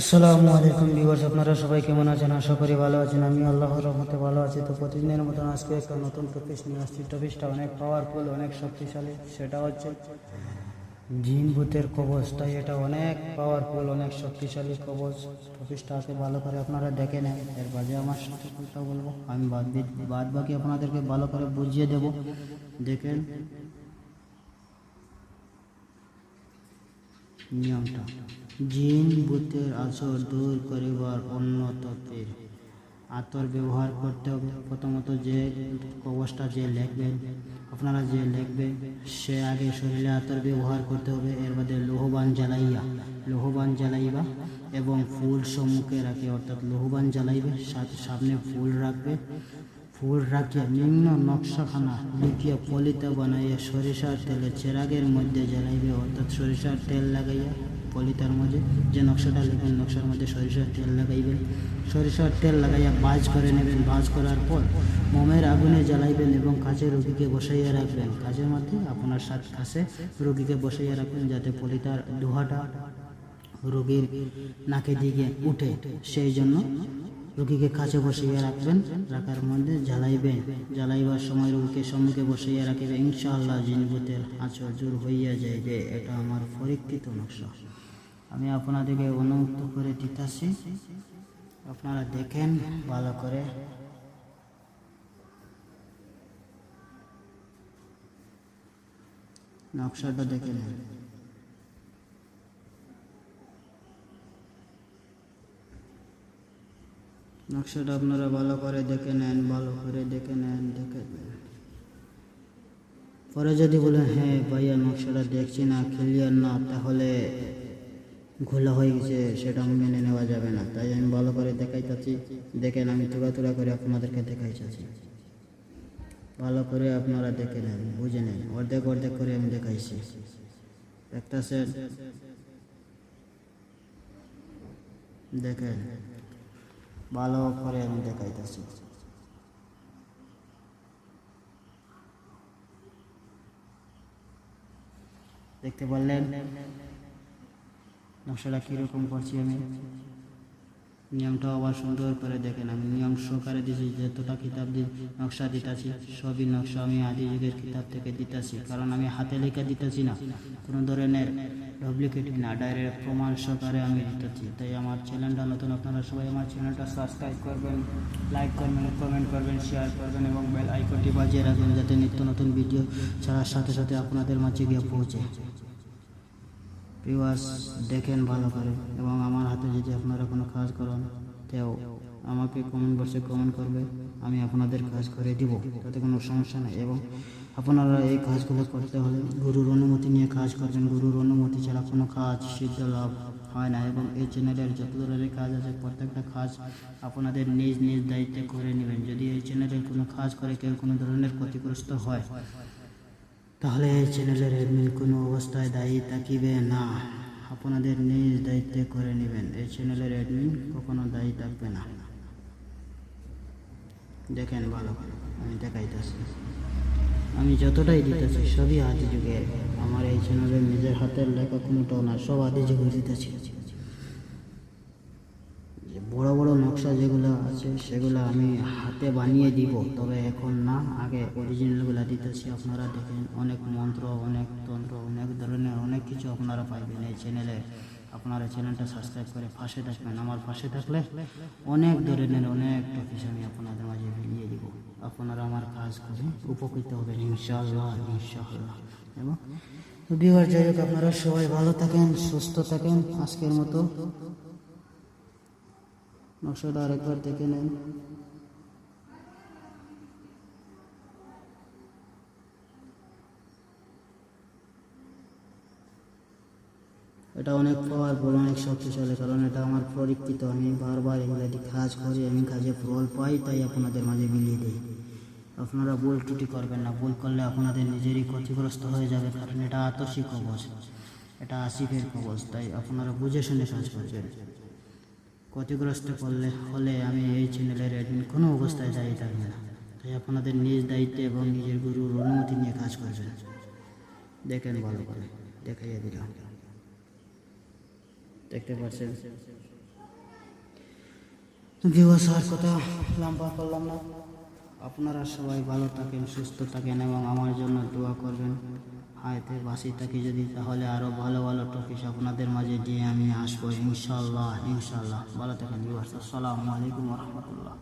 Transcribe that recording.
আসসালামু আলাইকুম ভিউয়ার্স, আপনারা সবাই কেমন আছেন? আশা করি ভালো আছেন। আমি আল্লাহর রহমতে ভালো আছি। তো প্রতিদিনের মতন আজকে একটা নতুন টপিস নিয়ে আসছি। টপিসটা অনেক পাওয়ারফুল অনেক শক্তিশালী, সেটা হচ্ছে জিন ভূতের কবচ। তাই এটা অনেক পাওয়ারফুল অনেক শক্তিশালী কবচ। টপিসটা আছে ভালো করে আপনারা দেখে নেন। এর বাদে আমার সাথে কথা বলব। আমি বাদ বাদ বাকি আপনাদেরকে ভালো করে বুঝিয়ে দেব। দেখেন নিয়মটা। জিন ভূতের আসর দূর করিবার অন্য তত্ত্বের আতর ব্যবহার করতে হবে। প্রথমত যে কবচটা যে লিখবেন আপনারা যে লিখবেন সে আগে শরীরে আতর ব্যবহার করতে হবে। এর বাদে লোহবান জ্বালাইয়া, লোহবান জ্বালাইবা এবং ফুল সম্মুখে রাখে অর্থাৎ লোহবান জ্বালাইবে সামনে ফুল রাখবে। ফুল রাখিয়া নিম্ন নকশাখানা লিখিয়া পলিতা বানাইয়া সরিষার তেলে চেরাগের মধ্যে জ্বালাইবে, অর্থাৎ সরিষার তেল লাগাইয়া পলিতার মধ্যে, যে নকশাটা লিখবেন নকশার মধ্যে সরিষার তেল লাগাইবেন। সরিষার তেল লাগাইয়া বাজ করে নেবেন। বাজ করার পর মোমের আগুনে জ্বালাইবেন এবং কাছে রোগীকে বসাইয়া রাখবেন। কাজের মধ্যে আপনার সাত কাছে রোগীকে বসাইয়া রাখবেন যাতে পলিতার ধোঁয়াটা রোগীর নাকে দিকে উঠে। সেই জন্য রোগীকে কাছে বসিয়ে রাখবেন, রাখার মধ্যে জ্বালাইবেন। জ্বালাইবার সময় রোগীকে সম্মুখে বসিয়ে রাখিবে ইনশাআল্লাহ জিনভূতের আচর জোর হইয়া যাইবে। এটা আমার পরীক্ষিত নকশা। আমি আপনাদেরকে অনুমুক্ত করে দিতেছি। আপনারা দেখেন, ভালো করে। নকশাটা দেখে নেন। নকশাটা আপনারা ভালো করে দেখে নেন, ভালো করে দেখে নেন দেখে নেন। পরে যদি বলেন হ্যাঁ ভাইয়া, নকশাটা দেখছি না ক্লিয়ার না, তাহলে ঘোলা হয়ে গেছে, সেটা মেনে নেওয়া যাবে না। তাই আমি ভালো করে দেখাইতেছি। দেখেন, আমি তুলা তুলা করে আপনাদেরকে দেখাইতেছি। ভালো করে আপনারা দেখে নেন, বুঝে নেন। অর্ধেক অর্ধেক করে আমি দেখাইছি। দেখতেছেন দেখেন ভালো করে আমি দেখাইতেছি। দেখতে পারলেন? নকশাটা কীরকম করছি আমি? নিয়মটা আবার সুন্দর করে দেখেন। আমি নিয়ম সহকারে দিয়েছি, যতটা কিতাব দি নকশা দিতেছি, সবই নকশা আমি আদি যুগের কিতাব থেকে দিতেছি, কারণ আমি হাতে লেখা দিতেছি না। কোনো ধরনের ডুপ্লিকেট না ডাইরেক্ট প্রমাণ সহকারে আমি দিতেছি। তাই আমার চ্যানেলটা নতুন, আপনারা সবাই আমার চ্যানেলটা সাবস্ক্রাইব করবেন লাইক করবেন কমেন্ট করবেন শেয়ার করবেন এবং বেল আইকনটি বাজিয়ে রাখবেন যাতে নিত্য নতুন ভিডিও ছাড়ার সাথে সাথে আপনাদের মাঝে গিয়ে পৌঁছে। ভিউয়ার্স দেখেন ভালো করে এবং আমার হাতে যদি আপনারা কোনো কাজ করেন, তেও আমাকে কমেন্ট বক্সে কমেন্ট করবে, আমি আপনাদের কাজ করে দিব, তাতে কোনো সমস্যা নেই। এবং আপনারা এই কাজগুলো করতে হলে গুরুর অনুমতি নিয়ে কাজ করবেন। গুরুর অনুমতি ছাড়া কোনো কাজ সিদ্ধ লাভ হয় না এবং এই চ্যানেলের যত ধরনের কাজ আছে, প্রত্যেকটা কাজ আপনাদের নিজ নিজ দায়িত্বে করে নেবেন। যদি এই চ্যানেলের কোনো কাজ করে কেউ কোনো ধরনের ক্ষতিগ্রস্ত হয় তাহলে এই চ্যানেলের অ্যাডমিন কোনো অবস্থায় দায়ী থাকিবে না। আপনাদের নিজ দায়িত্বে করে নেবেন। এই চ্যানেলের অ্যাডমিন কখনো দায়ী থাকবে না। দেখেন ভালো আমি দেখাইতেছি। আমি যতটাই দিতেছি, সবই আদি যুগের আমার এই চ্যানেলের নিজের হাতের লেখা কোনোটাও না, সব আদি যুগে দিতেছি। বড় বড় নকশা যেগুলো আছে, সেগুলো আমি হাতে বানিয়ে দিব। তবে এখন না, আগে অরিজিনালগুলো দিতেছি। আপনারা দেখেন, অনেক মন্ত্র, অনেক তন্ত্র, অনেক ধরনের অনেক কিছু আপনারা পাইবেন এই চ্যানেলে আপনারা চ্যানেলটা সাবস্ক্রাইব করে পাশে থাকবেন। আমার পাশে থাকলে অনেক ধরনের অনেক টপিস আমি আপনাদের মাঝে মিলিয়ে দিব। আপনারা আমার কাজ করে উপকৃত হবেন, ইনশাআল্লাহ ইনশাআল্লাহ। এবং বিহার যাই হোক, আপনারা সবাই ভালো থাকেন, সুস্থ থাকেন। আজকের মতো নকশাটা আরেকবার দেখে নেন। এটা অনেক পাওয়ারফুল অনেক শক্তিশালী, কারণ এটা আমার পরীক্ষিত আমি বারবার এগুলো দিয়ে কাজ করি, আমি কাজে ফল পাই, তাই আপনাদের মাঝে মিলিয়ে দিই। আপনারা ভুল ত্রুটি করবেন না, ভুল করলে আপনাদের নিজেরই ক্ষতিগ্রস্ত হয়ে যাবে, কারণ এটা আতসী কবচ এটা আসিফের কবচ তাই আপনারা বুঝে শুনে কাজ করবেন। ক্ষতিগ্রস্ত করলে, হলে আমি এই চ্যানেলের অ্যাডমিন কোনো অবস্থায় দায়ী থাকবে না। তাই আপনাদের নিজ দায়িত্বে এবং নিজের গুরুর অনুমতি নিয়ে কাজ করবেন। দেখেন ভালো করে, দেখাইয়া দিলাম। দেখতে পাচ্ছেন? দিবস কথা লম্বা করলাম না। আপনারা সবাই ভালো থাকেন, সুস্থ থাকেন এবং আমার জন্য দোয়া করবেন। হায়তে বাসি থাকি যদি, তাহলে আরও ভালো ভালো টপিক আপনাদের মাঝে দিয়ে আমি আসব ইনশাল্লাহ ইনশাল্লাহ ভালো থাকেন আসসালামু আলাইকুম রহমতুল্লাহ।